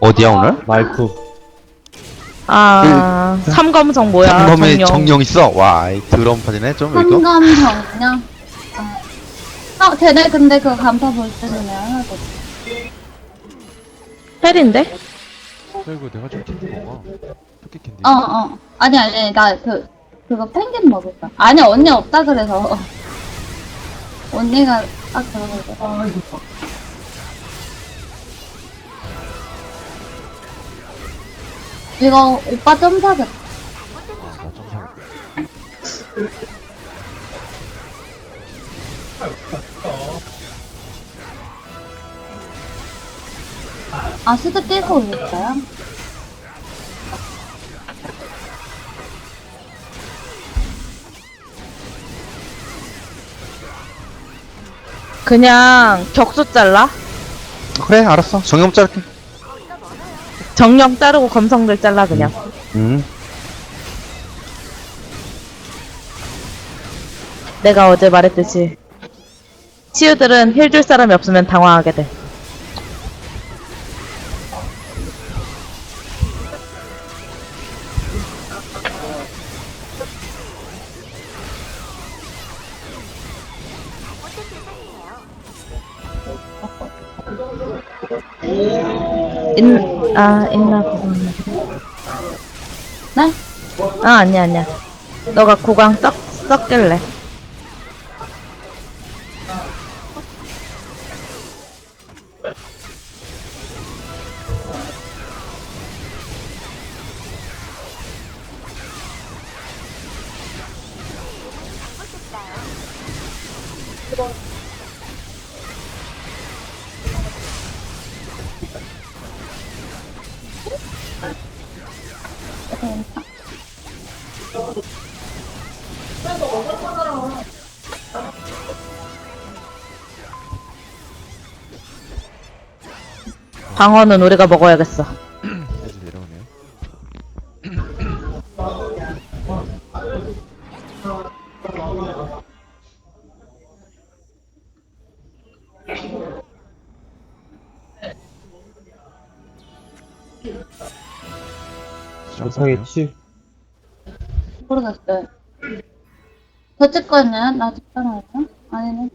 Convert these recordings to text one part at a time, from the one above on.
어디야 오늘? 말프. 아, 삼검성 뭐야? 상검에 정령. 정령 있어. 와, 이 드럼 파지네 좀 이거. 한감정령. 어, 쟤네 근데 그 간파 볼 때는 없어. 헬인데? 야 이거 내가 좀 캔디 먹어 토끼 캔디 어, 어. 아니, 아니, 나 그, 그거 펭귄 먹을까? 아니, 언니 없다 그래서. 언니가 딱 그러고. 이거 오빠 점 사겠다. 나좀 사 아, 수도 깨서 올릴까요? 그냥 격수 잘라? 그래, 알았어. 정령 자를게. 정령 자르고 검성들 잘라 그냥. 음. 내가 어제 말했듯이 치유들은 힐 줄 사람이 없으면 당황하게 돼. 인, 아, 있나 보구나. 네? 아, 아니야, 아니야. 너가 구강 썩, 썩길래. 방어는 우리가 먹어야겠어. 해지 내려오네요 정상했지? 모르겠어요. 저쪽 거는 나 집사나요? 아니네.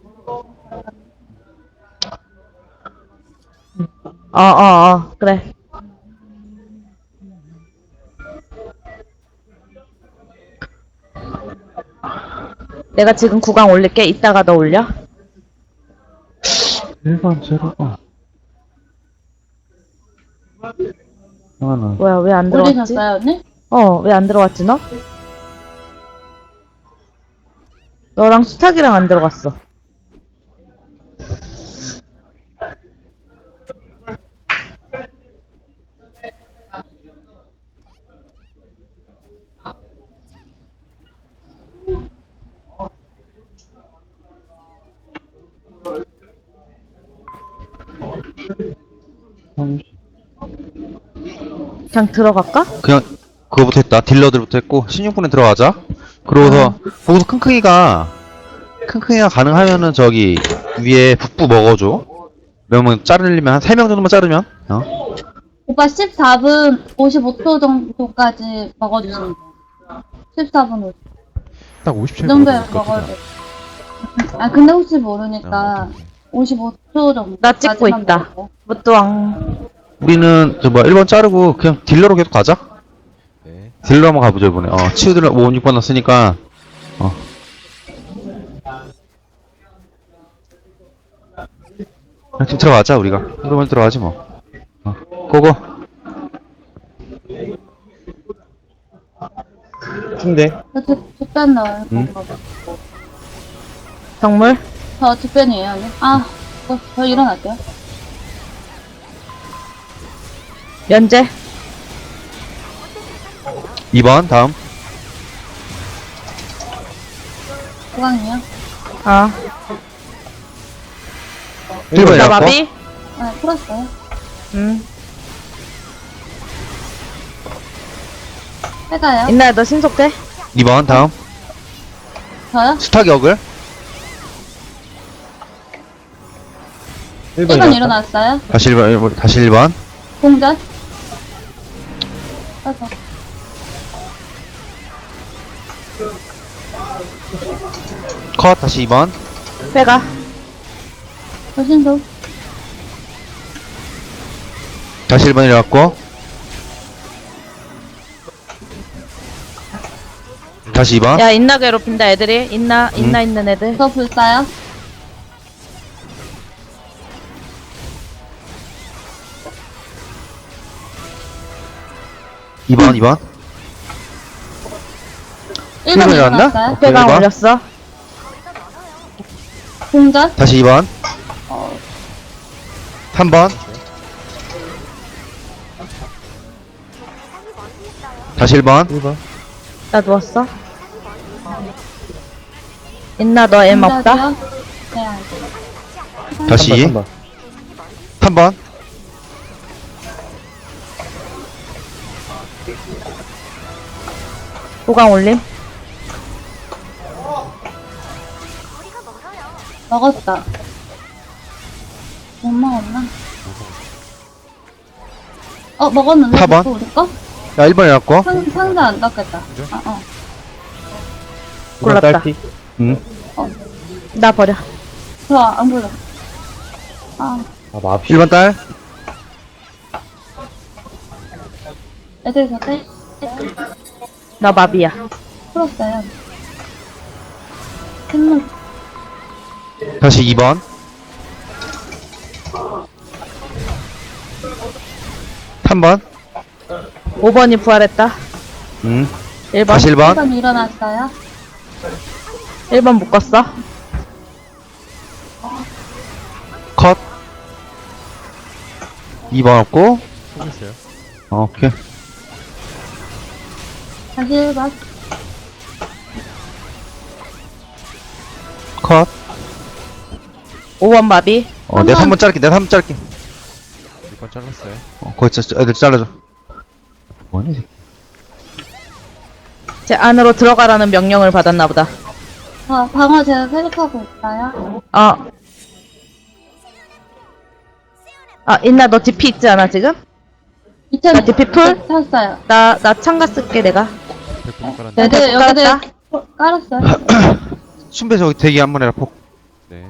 어, 어, 어, 그래. 내가 지금 구강 올릴게. 이따가 너 올려. 1번 제로번. 하나는. 뭐야, 왜 안 들어왔지? 올리셨어요, 언니? 어, 왜 안 들어왔지, 너? 너랑 수탁이랑 안 들어갔어. 그냥 들어갈까? 그냥 그거부터 했다. 딜러들부터 했고 16분에 들어가자. 그러고서 거기서 킁킁이가 킁킁이가 가능하면은 저기 위에 북부 먹어줘. 그러면 자르려면 한 3명 정도만 자르면 어? 오빠 14분 55초 정도까지 먹어주시면 돼요. 14분 50. 딱 57분 그 정도에 먹어야 돼. 아, 근데 혹시 모르니까 55초 정도. 나 찍고 있다. 무뚜왕. 우리는 저 뭐야 1번 자르고 그냥 딜러로 계속 가자. 네 딜러 한번 가보자 이번에. 어 치유들 5, 6번 났으니까 어. 그냥 지금 들어가자 우리가. 1번 들어가지 뭐. 어. 고고. 근데 저 뒷- 뒷변 넣어요. 응? 정물? 저 뒷변이에요, 언니. 아, 저, 저 일어날게요. 연재? 2번 다음. 구강이요. 어. 1번 나. 마비? 아, 풀었어요. 응. 해가요. 인나야, 너 신속해? 2번 다음. 저요? 어글. 1번 1번 일어났어요. 다시 1번 다시 1번. 공전. 가서. 컷 다시 2번 빼가. 조심도. 다시 1번 내려갔고 다시 2번 야, 인나 괴롭힌다, 애들이. 인나, 인나 있는 애들. 저 불사요? 2번 2번 1번 일번 일어났어요? 일어났나? 빼가 봐. 올렸어. 공전? 다시 2번 어, 3번 다시 1번 1번. 나 누웠어. 인나, 너 M 없다? 공전이요? 네, 알겠습니다. 다시 3번. 3번 보강 올림. 먹었다. 못 먹었나? 어, 먹었는데? 사번? 그거 우리 거? 야 1번 내려갔고 상, 상자 안 닦겠다. 그래? 아, 어. 골랐다. 응나 버려. 좋아, 안 불러. 아, 아, 마비. 1번 딸 애들 저 때, 나 마비야. 풀었어요. 생물, 다시 2번 3번 5번이 부활했다. 응 1번. 다시 1번 한번 일어났어요. 1번 묶었어. 컷 2번 없고. 어, 오케이 다시 1번. 컷 5번 마비. 어, 내가 한 3번 자를게 내가 3번 자를게 1번 잘랐어요. 어, 거기 자, 애들 잘라줘 뭐니 이 새끼. 제 안으로 들어가라는 명령을 받았나 보다. 자, 방어 제가 세립하고 있어요. 어. 아, 인나 너 DP 있지 않아, 지금? 2000, 나 DP 풀? 샀어요. 나, 나 창가 쓸게, 내가. 100분 깔았네. 네. 애들, 여기들 깔았다. 깔았어요. 순배 저기 대기 한 번 해라 폭 네.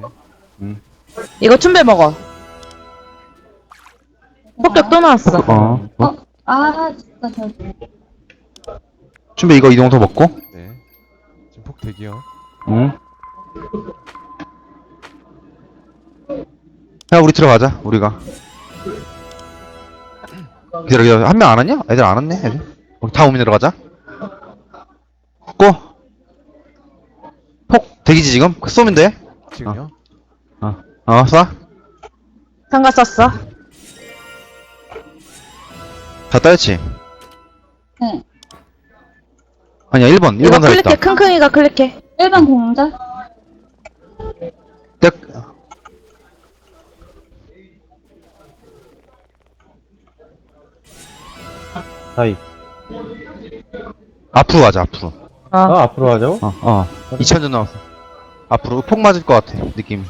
이거 춘배 먹어. 폭격 또 나왔어. 어, 어? 어, 아, 진짜 저, 순배 이거 이동서 먹고 네. 지금 폭 대기요. 응 야, 우리 들어가자, 우리가. 기다려, 기다려. 한 명 안 왔냐? 애들 안 왔네, 애들. 우리 다 오면 들어가자. 고! 폭, 대기지, 지금? 쏘면 돼. 지금요? 어, 어, 쏴. 창가 썼어. 다 따였지? 네. 아니야, 1번, 이거 1번 클릭해, 살았다. 킁킁이가 클릭해. 1번 공전? 하이. 앞으로 가자, 앞으로. 어. 아, 앞으로 가자고? 어, 어. 2000전 나왔어. 앞으로 폭 맞을 것 같아, 느낌.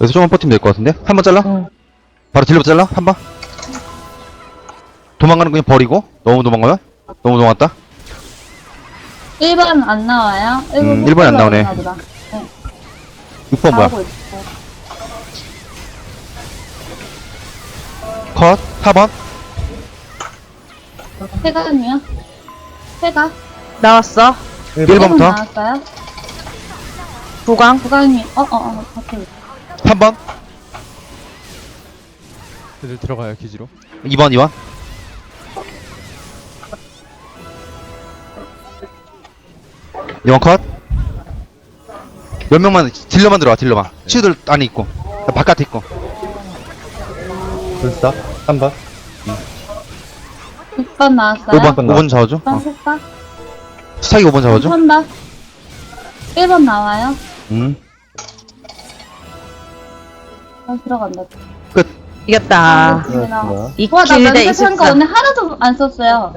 여기서 조금만 버티면 될 것 같은데? 한 번 잘라? 응. 바로 딜러 잘라? 한 번? 도망가는 거 그냥 버리고? 너무 도망가요? 너무 도망갔다? 1번 안 나와요? 1번, 음, 일번안 나오네. 보다. 6번 뭐야? 있어 컷? 4번? 세간이요? 세가? 나왔어. 1번 부터? 나왔어요? 부강. 부강이, 어, 어, 어, 밖에 3번? 애들 들어가요, 기지로. 2번, 2번? 이번 컷? 몇 명만, 딜러만 들어와, 딜러만. 치유들 안에 있고. 바깥에 있고. 불사? 3번? 6번 나왔어요? 5번, 끝나. 5번 잡아줘. 6번 어. 색가? 스타기 5번 잡아줘. 3번? 1번 나와요? 음. 어, 들어간다. 끝. 이겼다. 아, 그렇구나. 이 와, 나 킬대 면접한 거 24. 오늘 하나도 안 썼어요.